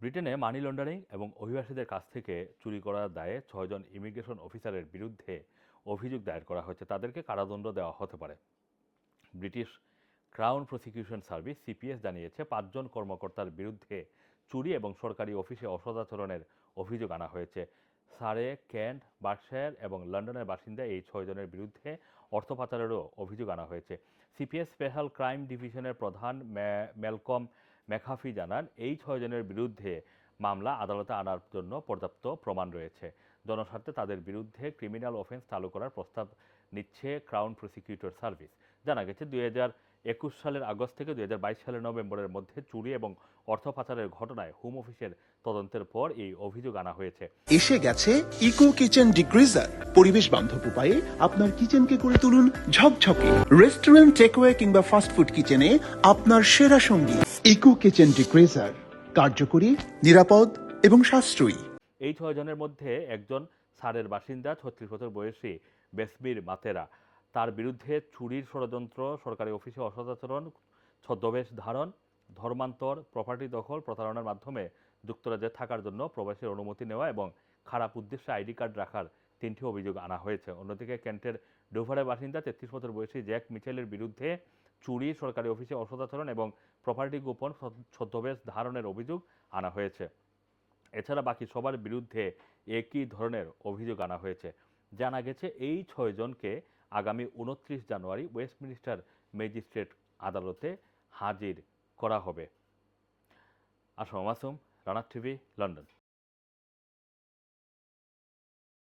ব্রিটেনে money laundering এবং অভিবাসীদের কাছ থেকে চুরি করার দায়ে ছয়জন ইমিগ্রেশন অফিসারের বিরুদ্ধে অভিযোগ দায়ের করা হয়েছে। তাদেরকে কারাদণ্ড দেওয়া হতে পারে। British crown prosecution service CPS জানিয়েছে, পাঁচজন কর্মকর্তার বিরুদ্ধে চুরি এবং সরকারি অফিসে অসদাচরণের অভিযোগ আনা হয়েছে। সারে ক্যান্ট বার্কশায়ার এবং লন্ডনের বাসিন্দা এই ছয়জনের বিরুদ্ধে অর্থ পাচারেরও অভিযোগ আনা হয়েছে। সিপিএস স্পেশাল ক্রাইম ডিভিশনের প্রধান ম্যা- ম্যালকম ম্যাকাফি জানান, এই ছয়জনের বিরুদ্ধে মামলা আদালতে আনার জন্য পর্যাপ্ত প্রমাণ রয়েছে। জনস্বার্থে তাদের বিরুদ্ধে ক্রিমিনাল অফেন্স চালু করার প্রস্তাব নিচ্ছে ক্রাউন প্রসিকিউটর সার্ভিস। জানা গেছে, দুই একুশ সালের আগস্ট থেকে দুই হাজার বাইশ সালের নভেম্বরের মধ্যে চুরি এবং অর্থ পাচারের ঘটনায় হোম অফিসের তদন্তের পর এই অভিযোগ আনা হয়েছে। এসে গেছে ইকো কিচেন ডিগ্রিজার। পরিবেশ বান্ধব উপায়ে আপনার কিচেনকে করে তুলুন ঝকঝকে। রেস্টুরেন্ট, টেকওয়ে কিংবা ফাস্টফুড কিচেনে আপনার সেরা সঙ্গী। ইকো কিচেন ডিগ্রিজার কার্যকরী, নিরাপদ এবং সাশ্রয়ী। এই ছয়জনের মধ্যে একজন সারের বাসিন্দা, ছত্রিশ বছর বয়সী বেসমির মাতেরা। তার বিরুদ্ধে চুরির ষড়যন্ত্র, সরকারি অফিসে অসদাচরণ, ছদ্মবেশ ধারণ, ধর্মান্তর প্রপার্টি দখল প্রতারণার মাধ্যমে যুক্তরাজ্যে থাকার জন্য প্রবাসীর অনুমতি নেওয়া এবং খারাপ উদ্দেশ্যে আইডি কার্ড রাখার তিনটি অভিযোগ আনা হয়েছে। অন্যদিকে কেন্টের ডোভারের বাসিন্দা তেত্রিশ বছর বয়সী জ্যাক মিচেলের বিরুদ্ধে চুরি, সরকারি অফিসে অসদাচরণ এবং প্রপার্টি গোপন ছদ্মবেশ ধারণের অভিযোগ আনা হয়েছে। এছাড়া বাকি সবার বিরুদ্ধে একই ধরনের অভিযোগ আনা হয়েছে। জানা গেছে, এই ছয়জনকে আগামী উনত্রিশ জানুয়ারি ওয়েস্টমিনিস্টার ম্যাজিস্ট্রেট আদালতে হাজির করা হবে। Assam Masum Rana TV, London.